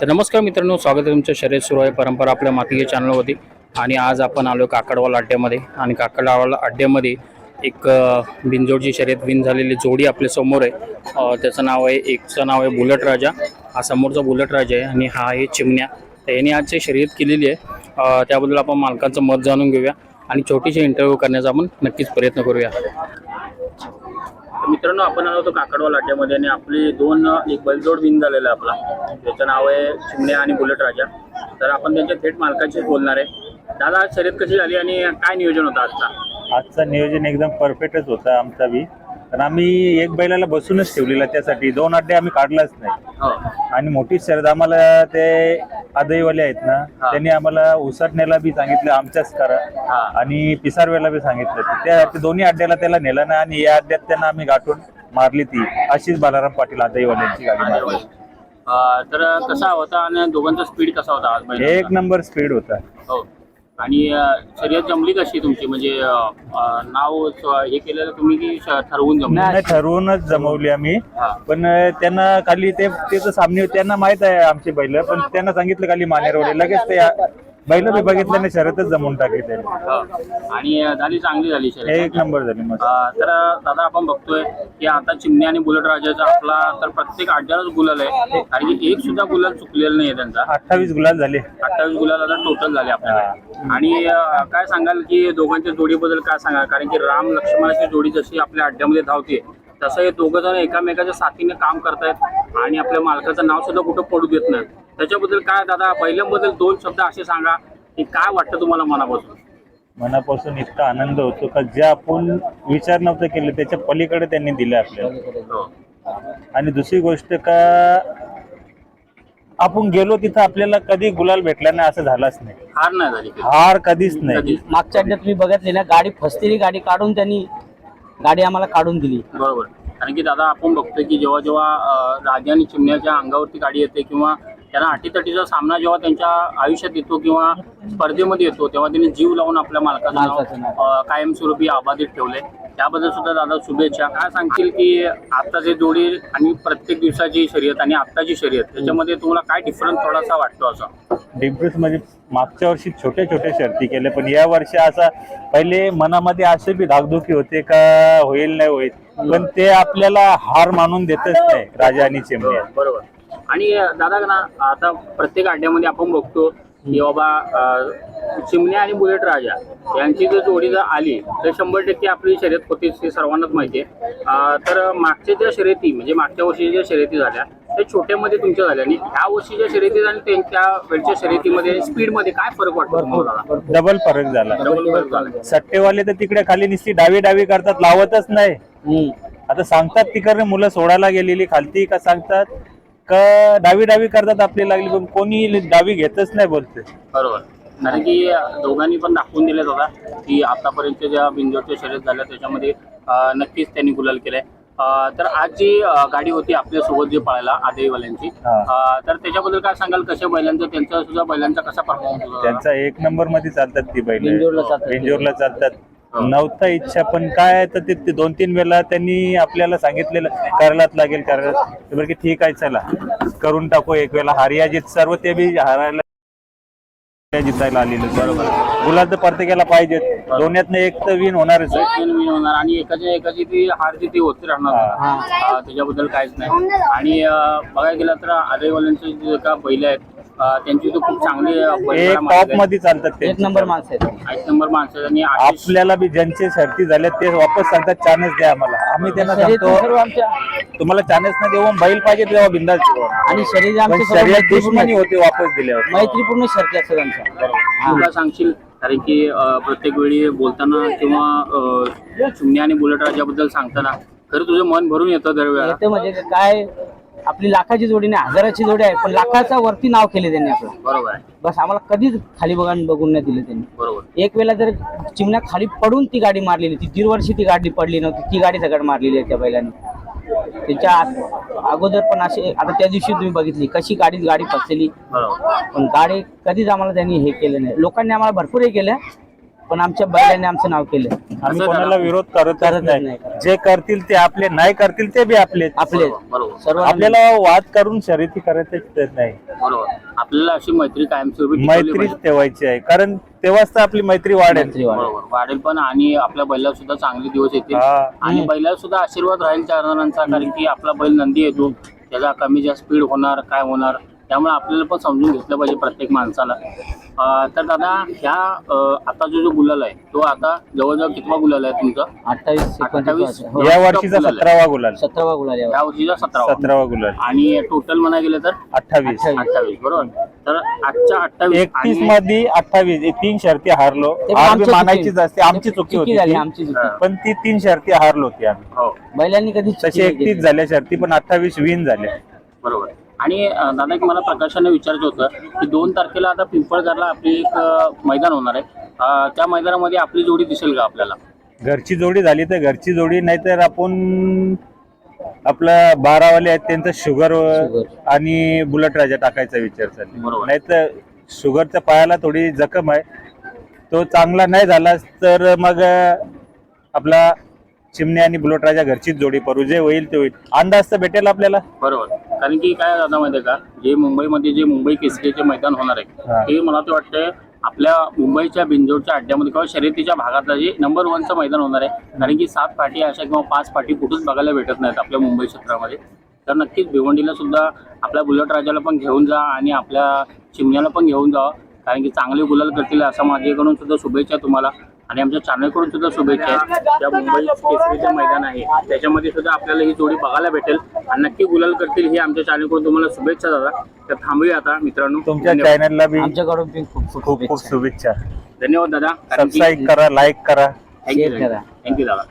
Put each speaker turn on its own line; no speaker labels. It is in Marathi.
तर नमस्कार मित्रांनो स्वागत आहे तुमच्या शर्यत सुरू आहे परंपरा आपल्या मातीच्या चॅनलवरती आणि आज आपण आलो काकडवाल अड्ड्यामध्ये. आणि काकडवाल अड्ड्यामध्ये एक बिनजोडची शर्यत विन झालेली जोडी आपल्यासमोर आहे. त्याचं नाव आहे एकचं नाव आहे बुलट राजा. हा समोरचा बुलट राजा आहे आणि हा आहे चिमण्या. तर याने आज जी शर्यत केलेली आहे त्याबद्दल आपण मालकांचं मत जाणून घेऊया. आणि छोटीशी इंटरव्ह्यू करण्याचा आपण नक्कीच प्रयत्न करूया. मित्रांनो आपण आलो होतो काकडवा लाट्यामध्ये आणि आपली दोन एक बैलजोड विन झालेला आहे आपला. त्याचं नाव आहे चिमण्या आणि बुलेट राजा. तर आपण त्यांच्या थेट मालकाशी बोलणार आहे. दादा आज शर्यत कशी झाली आणि काय नियोजन होतं आजचा?
आजचं नियोजन एकदम परफेक्टच होतं आमचा बी. पण आम्ही एक बैलाला बसूनच ठेवलेला त्यासाठी. दोन अड्डे आम्ही काढलाच नाही.
हो.
आणि मोठी शर्यत आम्हाला ते आदईवाले आहेत ना. त्यांनी आम्हाला उसाटण्याला बी सांगितलं आमच्याच करा. आणि पिसारवेला बी सांगितलं. त्या दोन्ही अड्ड्याला त्याला नेलं ना आणि या अड्ड्यात त्यांना आम्ही गाठून मारली ती. अशीच बालाराम पाटील आदईवाल्यांची गाडी मारली.
तर कसा होता आणि दोघांचा स्पीड कसा होता?
एक नंबर स्पीड होता.
हो. आणि शर्यत जमली कशी तुमची? म्हणजे नाव हे केलेलं तुम्ही की ठरवून जमली?
नाही ठरवूनच जमवली आम्ही. पण त्यांना खाली ते त्याचं सामने त्यांना माहीत आहे आमची बैल पण त्यांना सांगितलं खाली मानेरवडे लगेच ते बैल बी बघितल्याने शरतच जमवून टाकली त्यांनी.
हो. आणि अं, झाली चांगली झाली शर्यत
एक नंबर झाली मस्त.
अं, तर दादा आपण बघतोय की आता चिमणी आणि बुलेट राजाचा आपला तर प्रत्येक अड्ड्यालाच गुलाल आहे. की एक सुद्धा गुलाल चुकलेला नाही त्यांचा.
अठ्ठावीस गुलाल झाले.
अठ्ठावीस गुलाल आता टोटल झाले आपल्याला आणि अं, काय सांगाल की दोघांच्या जोडीबद्दल काय सांगाल? कारण की राम लक्ष्मणाची जोडी जशी आपल्या अड्ड्यामध्ये धावते तसं हे दोघं जण एकामेकाच्या साथीने काम करतायत आणि आपल्या मालकाचं नाव सुद्धा कुठं पडू देत नाहीत. त्याच्याबद्दल काय दादा? पहिल्यांबद्दल दोन शब्द असे सांगा की काय वाटतं तुम्हाला मनापासून?
मनापासून इतका आनंद होतो का जे आपण विचार नव्हतं केले त्याच्या पलीकडे त्यांनी दिले आपल्याला.
हो.
आणि दुसरी गोष्ट का आपण गेलो तिथं आपल्याला कधी गुलाल भेटला नाही असं झालंच नाही.
हार नाही झाली.
हार कधीच नाही.
मागच्या अड्ड्यात तुम्ही बघितले ना गाडी फसलेली गाडी काढून त्यांनी गाडी आम्हाला काढून दिली.
बरोबर. कारण की दादा आपण बघतोय की जेव्हा जेव्हा राजा आणि चिमण्याच्या अंगावरती गाडी येते किंवा त्यांना अटीतटीचा सामना जेव्हा त्यांच्या आयुष्यात येतो किंवा स्पर्धेमध्ये येतो तेव्हा त्यांनी जीव लावून आपल्या मालकाचं नाव कायमस्वरूपी आबाधित ठेवले. त्याबद्दल सुद्धा दादा शुभेच्छा. काय सांगतील की आत्ताचे जोडी आणि प्रत्येक दिवसाची शर्यत आणि आत्ताची शर्यत त्याच्यामध्ये तुम्हाला काय डिफरन्स थोडासा वाटतो असा?
डिफरन्स म्हणजे मागच्या वर्षी छोट्या छोट्या शर्ती केल्या पण या वर्षी असा पहिले मनामध्ये असे बी धाकधुकी होते का होईल नाही होईल पण ते आपल्याला हार मानून देतच नाही राजा आणि चिमण्या
बरोबर. आणि दादा ना आता प्रत्येक अड्ड्यामध्ये आपण बघतो की बाबा अं, चिमण्या आणि बुलेट राजा यांची जर जोडी जर आली तर शंभर टक्के आपली शर्यत होतीच हे सर्वांनाच माहिती आहे. तर मागच्या ज्या शर्यती म्हणजे मागच्या वर्षी ज्या शर्यती झाल्या त्या छोट्यामध्ये तुमच्या झाल्या आणि ह्या वर्षीच्या शर्यतीत आणि त्यांच्या वेळच्या शर्यतीमध्ये स्पीडमध्ये काय फरक वाटतो?
डबल फरक झाला.
डबल फरक झाला.
सट्टेवाले तर तिकडे खाली नुसती डावी डावी करतात लावतच नाही. आता सांगतात तिकडे मुलं सोडायला गेलेली खालती का सांगतात? का डावी डावी करतात आपली लागली पण कोणी डावी घेतच नाही बोलते.
बरोबर. कारण की दोघांनी पण दाखवून दिलेत होता की आतापर्यंत ज्या बिंजोरच्या शर्यत झाल्या त्याच्यामध्ये नक्कीच त्यांनी गुलाल केलाय. तर आज जी गाडी होती आपल्यासोबत जी पळायला आदेवाल्यांची. अं, तर त्याच्याबद्दल काय सांगाल? कशा बैलांचा त्यांचा सुद्धा बैलांचा कसा परफॉर्मन्स होता?
त्यांचा एक नंबरमध्ये चालतात ती बैल.
बिंजोरला चालतात.
हो.
नव्हता इच्छा पण काय आहे तर ते दोन तीन वेळा त्यांनी आपल्याला सांगितलेलं करायलाच लागेल करायला ते बरं की ठीक आहे चला. करून टाकू एक वेळा हारिया जीत सर्व ते बी हारायला जितायला आलेलं बरोबर. गुलाल तर प्रत्येकाला पाहिजे. दोन्यातनं एक तर विन होणारच आहे.
तीन win होणार आणि एकाच्या एकाची ती हार जी ती होती राहणार.
हा.
त्याच्याबद्दल काहीच नाही. आणि अं, बघायला गेलं तर आदेवाल्यांचे जे का बैल आहेत त्यांची तर खूप चांगली
टॉप
आहेत.
मध्ये चालतात ते
एक नंबर माणसं आहेत.
एक नंबर माणसं आहेत आणि आशिष
आपल्याला बी ज्यांचे शर्ती झाल्या ते वापस सांगतात चान्स द्या आम्हाला. आम्ही त्यांना
शर्यती
सांगतो
आमच्या
तुम्हाला चान्स न देऊन बैल पाहिजे तेव्हा बिंदास देऊ.
आणि शरीर
पण
आमचे सर्व
शर्यत
मैत्रीपूर्ण
दुश्मनी होती वापस दिल्यावर.
मैत्रीपूर्ण शर्ती असतात आमच्या.
तू काय सांगशील कारण की अं, प्रत्येक वेळी बोलताना किंवा अं, चिमण्या आणि बुलेट राजाबद्दल सांगताना खरं तुझं मन भरून येतं दरवेळेला.
म्हणजे काय? आपली लाखाची जोडी नाही हजाराची जोडी आहे पण लाखाचा वरती नाव केले त्यांनी आपलं.
बरोबर आहे.
बस आम्हाला कधीच खाली बघा बघून नाही दिलं त्यांनी.
बरोबर.
एक वेळा जर चिमण्या खाली पडून ती गाडी मारलेली ती दीड वर्षी ती गाडी पडली नव्हती ती गाडी दगड मारलेली आहे त्या बैलाने. त्याच्या आत- अगोदर पण असे आता त्या दिवशी तुम्ही बघितली कशी गाडी गाडी फसलेली
बरोबर.
पण गाडी कधीच आम्हाला त्यांनी हे केलं नाही. लोकांनी आम्हाला भरपूर हे केलं पण आमच्या बैलाने आमचं नाव केलं
आम्ही कोणाला. विरोध करतच
करतच
नाही
नाही.
जे करतील ते आपले नाही करतील ते बी आपले
आपले
बरोबर
सर्व
आपल्याला वाद करून शर्यती करायचं नाही
बरोबर आपल्याला अशी मैत्री कायमस्वरूपी टिकवली
मैत्रीच
पाहिजे.
ठेवायची आहे कारण तेव्हाच तर आपली मैत्री वाढेल
मैत्री वाढेल.
बरोबर वाढेल पण आणि आपल्या बैलाला सुद्धा चांगले दिवस येतील
हा.
आणि. बैलाला सुद्धा आशीर्वाद राहील चार जणांचा कारण की आपला बैल नंदी येतो त्याचा कमी जास्त स्पीड होणार काय होणार त्यामुळे आपल्याला पण समजून घेतलं पाहिजे प्रत्येक माणसाला अं, तर दादा ह्या आता जो जो गुलाल आहे तो आता जवळजवळ कितवा गुलाल आहे तुमचा
अठ्ठावीस
अठ्ठावीस.
हो.
या वर्षीचा सतरावा गुलाल
सतरावा गुलाल.
या वर्षीचा सतरावा
सतरावा गुलाल
आणि टोटल म्हणा गेलं तर
अठ्ठावीस
अठ्ठावीस.
बरोबर तर आजच्या अठ्ठावीस
एकतीसमध्ये अठ्ठावीस हे तीन शर्ती हारलो
ते पण
आज
आमच्या
बी मानायचीच
चुकी-
असते आमची चुकी होती.
आमची चुकी
हा.
पण ती तीन शर्ती हारलो होती आम्ही
हो
बैलांनी कधी
तशी एकतीस. झाल्या शर्ती पण अठ्ठावीस विन झाल्या
आणि दादा एक मला प्रकाशाने विचारायचं होतं की दोन तारखेला आता पिंपळगारला आपली एक मैदान होणार आहे त्या मैदानामध्ये आपली जोडी दिसेल का आपल्याला
घरची जोडी झाली तर घरची जोडी नाहीतर आपण आपलं बारावाले आहेत त्यांचं शुगर. आणि बुलेट राजा टाकायचा विचार चालला
बरोबर.
नाहीतर शुगरच्या पायाला थोडी जखम आहे तो चांगला नाही झाला तर मग आपला चिमणे आणि बुलेट राजा घरचीच जोडी. पडू जे होईल ते होईल. अंदाज तर भेटेल आपल्याला.
बरोबर. कारण की काय दादा माहिती आहे का? जे मुंबईमध्ये जे मुंबई केसरीचे मैदान होणार
हा.
आहे ते मला तर वाटतंय आपल्या मुंबईच्या बिंजोडच्या अड्ड्यामध्ये किंवा शर्यतीच्या भागातलं जे नंबर वनचं मैदान होणार आहे. कारण की सात पाठी अशा किंवा पाच पाठी कुठंच बघायला भेटत नाहीत आपल्या मुंबई क्षेत्रामध्ये. तर नक्कीच भिवंडीला सुद्धा आपल्या बुलेट राजाला पण घेऊन जा आणि आपल्या चिमण्याला पण घेऊन जा. कारण की चांगले गुलाल करतील असं माझ्याकडून सुद्धा शुभेच्छा तुम्हाला. आणि आमच्या चॅनलकडून सुद्धा शुभेच्छा आहेत. त्या मुंबई केसरीचं मैदान आहे. त्याच्यामध्ये सुद्धा आपल्याला ही जोडी बघायला भेटेल. आणि नक्की गुलाल करतील ही आमच्या चॅनलकडून तुम्हाला शुभेच्छा दादा. तर थांबूया आता मित्रांनो.
तुमच्या
धन्यवाद.
चॅनलला बी
आमच्याकडून पण खूप खूप
खूप
शुभेच्छा.
धन्यवाद दादा.
सबस्क्राईब करा लाईक करा.
थँक्यू. थँक्यू दादा.